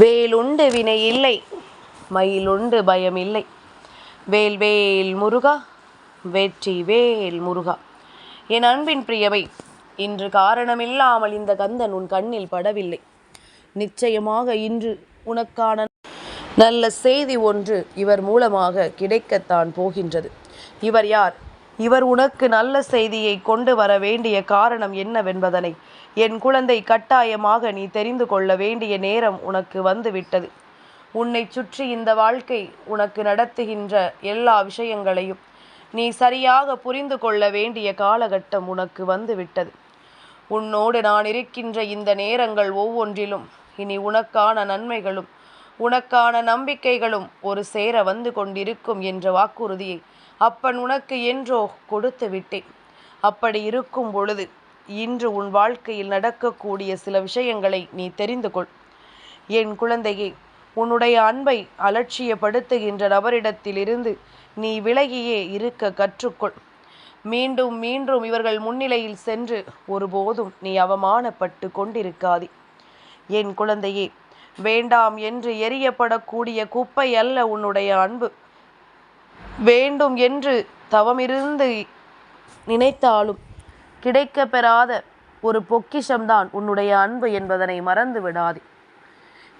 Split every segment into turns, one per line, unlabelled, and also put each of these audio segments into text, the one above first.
வேலுண்டு வினை இல்லை மயிலுண்டு பயம் இல்லை. வேல் வேல் முருகா வெற்றி வேல் முருகா. என் அன்பின் பிரியவை இன்று காரணமில்லாமல் இந்த கந்தன் உன் கண்ணில் படவில்லை. நிச்சயமாக இன்று உனக்கான நல்ல செய்தி ஒன்று இவர் மூலமாக கிடைக்கத்தான் போகின்றது. இவர் யார்? இவர் உனக்கு நல்ல செய்தியை கொண்டு வர வேண்டிய காரணம் என்னவென்பதனை என் குழந்தை கட்டாயமாக நீ தெரிந்து கொள்ள வேண்டிய நேரம் உனக்கு வந்துவிட்டது. உன்னை சுற்றி இந்த வாழ்க்கை உனக்கு நடத்துகின்ற எல்லா விஷயங்களையும் நீ சரியாக புரிந்து கொள்ள வேண்டிய காலகட்டம் உனக்கு வந்துவிட்டது. உன்னோடு நான் இருக்கின்ற இந்த நேரங்கள் ஒவ்வொன்றிலும் இனி உனக்கான நன்மைகளும் உனக்கான நம்பிக்கைகளும் ஒரு சேர வந்து கொண்டிருக்கும் என்ற வாக்குறுதியை அப்பன் உனக்கு என்றோ கொடுத்து விட்டேன். அப்படி இருக்கும் பொழுது இன்று உன் வாழ்க்கையில் நடக்கக்கூடிய சில விஷயங்களை நீ தெரிந்து கொள். என் குழந்தையே உன்னுடைய அன்பை அலட்சியப்படுத்துகின்ற நபரிடத்திலிருந்து நீ விலகியே இருக்க கற்றுக்கொள். மீண்டும் மீண்டும் இவர்கள் முன்னிலையில் சென்று ஒருபோதும் நீ அவமானப்பட்டு கொண்டிருக்காதே. என் குழந்தையே வேண்டாம் என்று எரியப்படக்கூடிய குப்பை அல்ல உன்னுடைய அன்பு. வேண்டும் என்று தவமிருந்து நினைத்தாலும் கிடைக்க பெறாத ஒரு பொக்கிஷம்தான் உன்னுடைய அன்பு என்பதனை மறந்து விடாதே.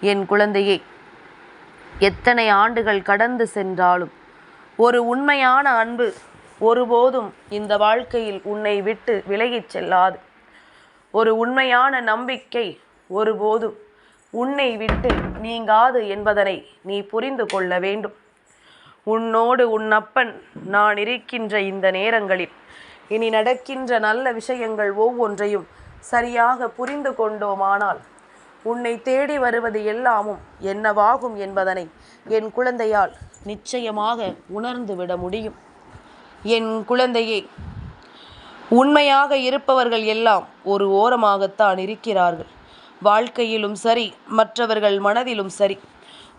என் குழந்தையே எத்தனை ஆண்டுகள் கடந்து சென்றாலும் ஒரு உண்மையான அன்பு ஒருபோதும் இந்த வாழ்க்கையில் உன்னை விட்டு விலகிச் செல்லாது. ஒரு உண்மையான நம்பிக்கை ஒருபோதும் உன்னை விட்டு நீங்காது என்பதனை நீ புரிந்து கொள்ள வேண்டும். உன்னோடு உன் அப்பன் நான் இருக்கின்ற இந்த நேரங்களில் இனி நடக்கின்ற நல்ல விஷயங்கள் ஒவ்வொன்றையும் சரியாக புரிந்து கொண்டோமானால் உன்னை தேடி வருவது எல்லாமும் என்னவாகும் என்பதனை என் குழந்தையால் நிச்சயமாக உணர்ந்து விட முடியும். என் குழந்தையே உண்மையாக இருப்பவர்கள் எல்லாம் ஒரு ஓரமாகத்தான் இருக்கிறார்கள். வாழ்க்கையிலும் சரி மற்றவர்கள் மனதிலும் சரி.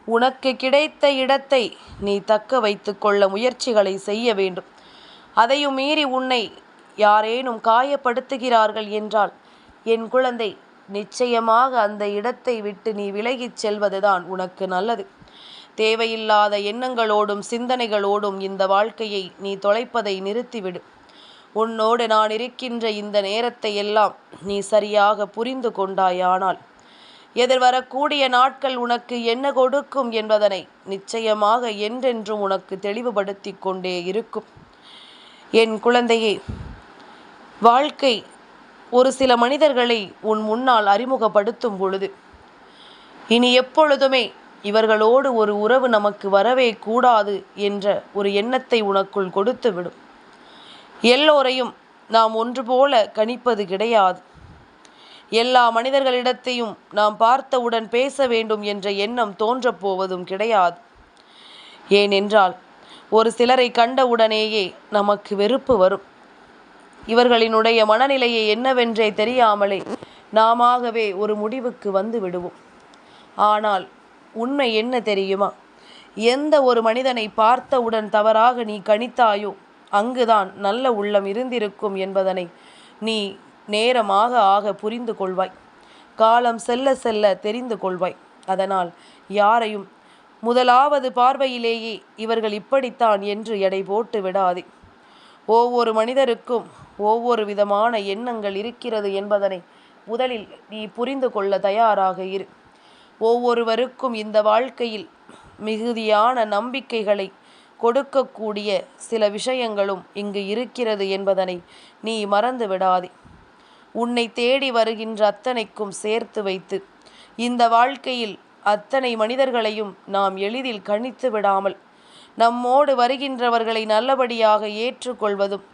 உனக்கு கிடைத்த இடத்தை நீ தக்க வைத்து கொள்ள முயற்சிகளை செய்ய வேண்டும். அதையும் மீறி உன்னை யாரேனும் காயப்படுத்துகிறார்கள் என்றால் என் குழந்தை நிச்சயமாக அந்த இடத்தை விட்டு நீ விலகிச் செல்வதுதான் உனக்கு நல்லது. தேவையில்லாத எண்ணங்களோடும் சிந்தனைகளோடும் இந்த வாழ்க்கையை நீ தொலைப்பதை நிறுத்திவிடு. உன்னோடு நான் இருக்கின்ற இந்த நேரத்தை எல்லாம் நீ சரியாக புரிந்து கொண்டாயானால் எதிர்வரக்கூடிய நாட்கள் உனக்கு என்ன கொடுக்கும் என்பதனை நிச்சயமாக என்றென்றும் உனக்கு தெளிவுபடுத்தி கொண்டே இருக்கும். என் குழந்தையே வாழ்க்கை ஒரு சில மனிதர்களை உன் முன்னால் அறிமுகப்படுத்தும் பொழுது இனி எப்பொழுதுமே இவர்களோடு ஒரு உறவு நமக்கு வரவே கூடாது என்ற ஒரு எண்ணத்தை உனக்குள் கொடுத்துவிடும் எல்லோரையும் நாம் ஒன்று போல கணிப்பது கிடையாது. எல்லா மனிதர்களிடத்தையும் நாம் பார்த்தவுடன் பேச வேண்டும் என்ற எண்ணம் தோன்றப் போவதும் கிடையாது. ஏனென்றால் ஒரு சிலரை கண்டவுடனேயே நமக்கு வெறுப்பு வரும். இவர்களினுடைய மனநிலையை என்னவென்றே தெரியாமலே நாமவே ஒரு முடிவுக்கு வந்து விடுவோம். ஆனால் உண்மை என்ன தெரியுமா? எந்த ஒரு மனிதனை பார்த்தவுடன் தவறாக நீ கணித்தாயோ அங்குதான் நல்ல உள்ளம் இருந்திருக்கும் என்பதனை நீ நேரமாக ஆக புரிந்து கொள்வாய். காலம் செல்ல செல்ல தெரிந்து கொள்வாய். அதனால் யாரையும் முதலாவது பார்வையிலேயே இவர்கள் இப்படித்தான் என்று எடை போட்டு விடாதே. ஒவ்வொரு மனிதருக்கும் ஒவ்வொரு விதமான எண்ணங்கள் இருக்கிறது என்பதனை முதலில் நீ புரிந்து கொள்ள தயாராக இரு. ஒவ்வொருவருக்கும் இந்த வாழ்க்கையில் மிகுதியான நம்பிக்கைகளை கொடுக்கக்கூடிய சில விஷயங்களும் இங்கு இருக்கிறது என்பதனை நீ மறந்து விடாதே. உன்னை தேடி வருகின்ற அத்தனைக்கும் சேர்த்து வைத்து இந்த வாழ்க்கையில் அத்தனை மனிதர்களையும் நாம் எளிதில் கணித்து விடாமல் நம்மோடு வருகின்றவர்களை நல்லபடியாக ஏற்றுக்கொள்வதும்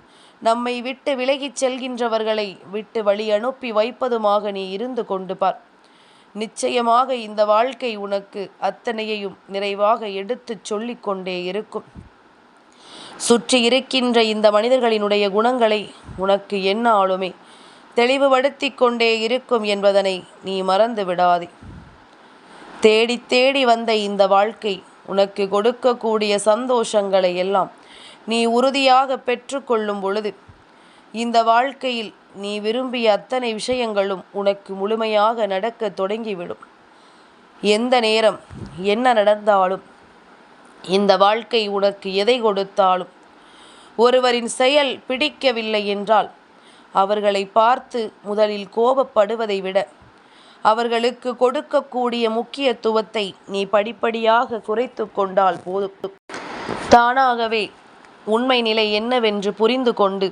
நம்மை விட்டு விலகிச் செல்கின்றவர்களை விட்டு வழி அனுப்பி வைப்பதுமாக நீ இருந்து கொண்டு பார். நிச்சயமாக இந்த வாழ்க்கை உனக்கு அத்தனையையும் நிறைவாக எடுத்துச் சொல்லிக்கொண்டே இருக்கும். சுற்றி இருக்கின்ற இந்த மனிதர்களினுடைய குணங்களை உனக்கு என்ன ஆளுமே தெளிவுபடுத்தி கொண்டே இருக்கும் என்பதனை நீ மறந்து விடாதே. தேடி தேடி வந்த இந்த வாழ்க்கை உனக்கு கொடுக்கக்கூடிய சந்தோஷங்களை எல்லாம் நீ உறுதியாக பெற்றுக்கொள்ளும் பொழுது இந்த வாழ்க்கையில் நீ விரும்பிய அத்தனை விஷயங்களும் உனக்கு முழுமையாக நடக்க தொடங்கிவிடும். எந்த நேரம் என்ன நடந்தாலும் இந்த வாழ்க்கை உனக்கு எதை கொடுத்தாலும் ஒருவரின் செயல் பிடிக்கவில்லை என்றால் அவர்களை பார்த்து முதலில் கோபப்படுவதை விட அவர்களுக்கு கொடுக்கக்கூடிய முக்கியத்துவத்தை நீ படிப்படியாக குறைத்து கொண்டால் போதும். தானாகவே உண்மை நிலை என்னவென்று புரிந்து கொண்டு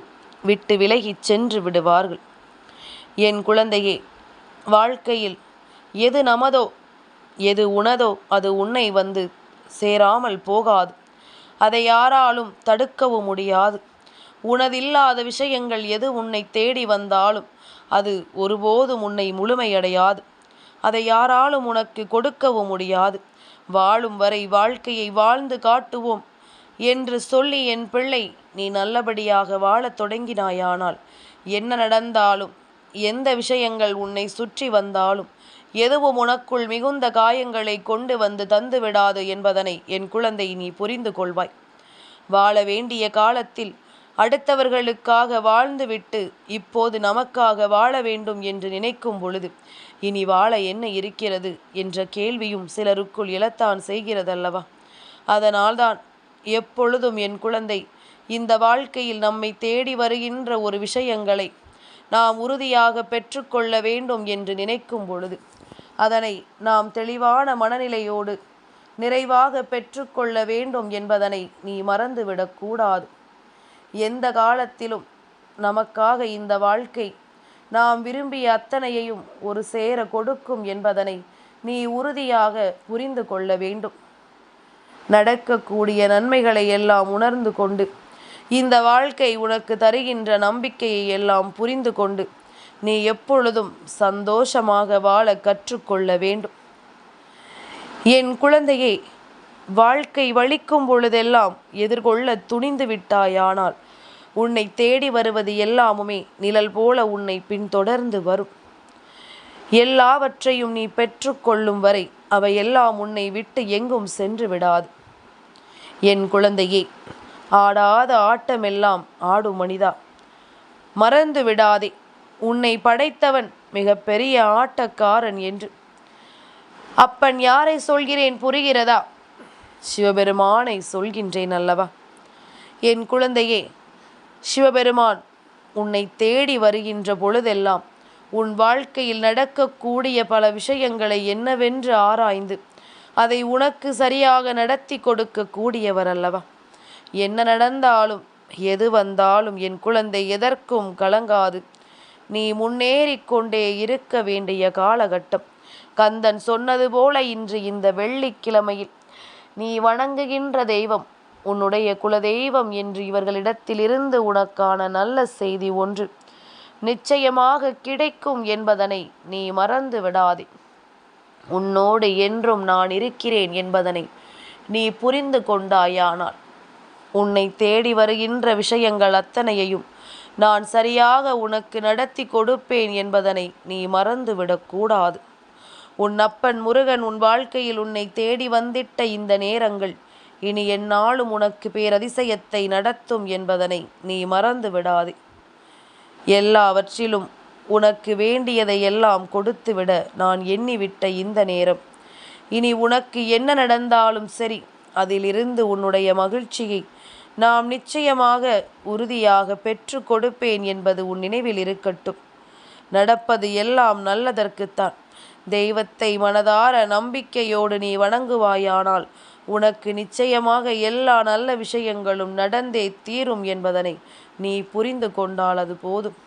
விட்டு விலகிச் சென்று விடுவார்கள். என் குழந்தையே வாழ்க்கையில் எது நமதோ எது உனதோ அது உன்னை வந்து சேராமல் போகாது. அதை யாராலும் தடுக்கவும் முடியாது. உனதில்லாத விஷயங்கள் எது உன்னை தேடி வந்தாலும் அது ஒருபோதும் உன்னை முழுமையடையாது. அதை யாராலும் உனக்கு கொடுக்கவும் முடியாது. வாழும் வரை வாழ்க்கையை வாழ்ந்து காட்டுவோம் என்று சொல்லி என் பிள்ளை நீ நல்லபடியாக வாழத் தொடங்கினாயானால் என்ன நடந்தாலும் எந்த விஷயங்கள் உன்னை சுற்றி வந்தாலும் எதுவும் உனக்குள் மிகுந்த காயங்களை கொண்டு வந்து தந்துவிடாது என்பதனை என் குழந்தை நீ புரிந்து கொள்வாய். வாழ வேண்டிய காலத்தில் அடுத்தவர்களுக்காக வாழ்ந்துவிட்டு இப்போது நமக்காக வாழ வேண்டும் என்று நினைக்கும் பொழுது இனி வாழ என்ன இருக்கிறது என்ற கேள்வியும் சிலருக்குள் எழத்தான் செய்கிறதல்லவா? அதனால்தான் எப்பொழுதும் என் குழந்தை இந்த வாழ்க்கையில் நம்மை தேடி வருகின்ற ஒரு விஷயங்களை நாம் உறுதியாக பெற்றுக்கொள்ள வேண்டும் என்று நினைக்கும் பொழுது அதனை நாம் தெளிவான மனநிலையோடு நிறைவாக பெற்றுக்கொள்ள வேண்டும் என்பதனை நீ மறந்துவிடக்கூடாது. எந்த காலத்திலும் நமக்காக இந்த வாழ்க்கை நாம் விரும்பிய அத்தனையையும் ஒரு சேர கொடுக்கும் என்பதனை நீ உறுதியாக புரிந்து கொள்ள வேண்டும். நடக்கக்கூடிய நன்மைகளை எல்லாம் உணர்ந்து கொண்டு இந்த வாழ்க்கை உனக்கு தருகின்ற நம்பிக்கையை எல்லாம் புரிந்து கொண்டு நீ எப்பொழுதும் சந்தோஷமாக வாழ கற்றுக்கொள்ள வேண்டும். என் குழந்தையை வாழ்க்கை வலிக்கும் பொழுதெல்லாம் எதிர்கொள்ள துணிந்து விட்டாயானால் உன்னை தேடி வருவது எல்லாமுமே நிழல் போல உன்னை பின்தொடர்ந்து வரும். எல்லாவற்றையும் நீ பெற்றுக்கொள்ளும் வரை அவை எல்லாம் உன்னை விட்டு எங்கும் சென்று விடாது. என் குழந்தையே ஆடாத ஆட்டமெல்லாம் ஆடும் மனிதா. மறந்து விடாதே உன்னை படைத்தவன் மிக பெரிய ஆட்டக்காரன் என்று. அப்பன் யாரை சொல்கிறேன் புரிகிறதா? சிவபெருமானை சொல்கின்றேன் அல்லவா? என் குழந்தையே சிவபெருமான் உன்னை தேடி வருகின்ற பொழுதெல்லாம் உன் வாழ்க்கையில் நடக்கக்கூடிய பல விஷயங்களை என்னவென்று ஆராய்ந்து அதை உனக்கு சரியாக நடத்தி கொடுக்கக்கூடியவர் அல்லவா? என்ன நடந்தாலும் எது வந்தாலும் என் குழந்தை எதற்கும் கலங்காது. நீ முன்னேறிக்கொண்டே இருக்க வேண்டிய காலகட்டம். கந்தன் சொன்னது போல இன்று இந்த வெள்ளிக்கிழமையில் நீ வணங்குகின்ற தெய்வம் உன்னுடைய குலதெய்வம் என்று இவர்களிடத்திலிருந்து உனக்கான நல்ல செய்தி ஒன்று. நிச்சயமாக கிடைக்கும் என்பதனை நீ மறந்து விடாதே. உன்னோடு என்றும் நான் இருக்கிறேன் என்பதனை நீ புரிந்து கொண்டாயானால் உன்னை தேடி வருகின்ற விஷயங்கள் அத்தனையையும் நான் சரியாக உனக்கு நடத்தி கொடுப்பேன் என்பதனை நீ மறந்துவிடக்கூடாது உன் அப்பன் முருகன் உன் வாழ்க்கையில் உன்னை தேடி வந்திட்ட இந்த நேரங்கள் இனி எந்நாளும் உனக்கு பேரதிசயத்தை நடத்தும் என்பதனை நீ மறந்து விடாதே. எல்லாவற்றிலும் உனக்கு வேண்டியதை எல்லாம் கொடுத்துவிட நான் எண்ணிவிட்ட இந்த நேரம். இனி உனக்கு என்ன நடந்தாலும் சரி அதிலிருந்து உன்னுடைய மகிழ்ச்சியை நாம் நிச்சயமாக உறுதியாக பெற்று கொடுப்பேன் என்பது உன் நினைவில் இருக்கட்டும். நடப்பது எல்லாம் நல்லதற்குத்தான். தெய்வத்தை மனதார நம்பிக்கையோடு நீ வணங்குவாயானால் உனக்கு நிச்சயமாக எல்லா நல்ல விஷயங்களும் நடந்தே தீரும் என்பதனை நீ புரிந்து கொண்டால் அது போதும்.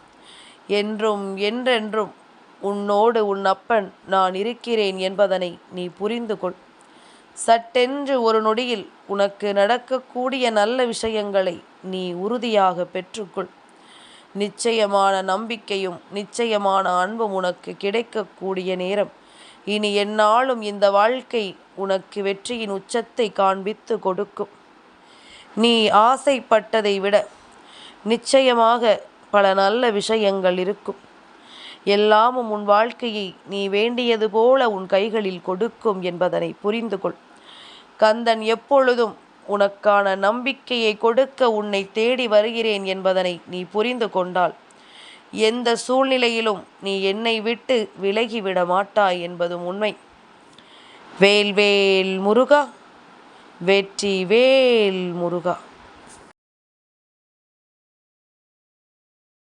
என்றும் என்றென்றும் உன்னோடு உன் அப்பன் நான் இருக்கிறேன் என்பதனை நீ புரிந்து கொள். சட்டென்று ஒரு நொடியில் உனக்கு நடக்கக்கூடிய நல்ல விஷயங்களை நீ உறுதியாக பெற்றுக்கொள். நிச்சயமான நம்பிக்கையும் நிச்சயமான அன்பும் உனக்கு கிடைக்கக்கூடிய நேரம். இனி எந்நாளும் இந்த வாழ்க்கை உனக்கு வெற்றியின் உச்சத்தை காண்பித்து கொடுக்கும். நீ ஆசைப்பட்டதை விட நிச்சயமாக பல நல்ல விஷயங்கள் இருக்கும். எல்லாமும் உன் வாழ்க்கையை நீ வேண்டியது போல உன் கைகளில் கொடுக்கும் என்பதனை புரிந்து கொள் கந்தன் எப்பொழுதும் உனக்கான நம்பிக்கையை கொடுக்க உன்னை தேடி வருகிறேன் என்பதனை நீ புரிந்து கொண்டால் எந்த சூழ்நிலையிலும் நீ என்னை விட்டு விலகிவிட மாட்டாய் என்பதும் உண்மை. வேல் வேல் முருகா வெற்றி வேல் முருகா.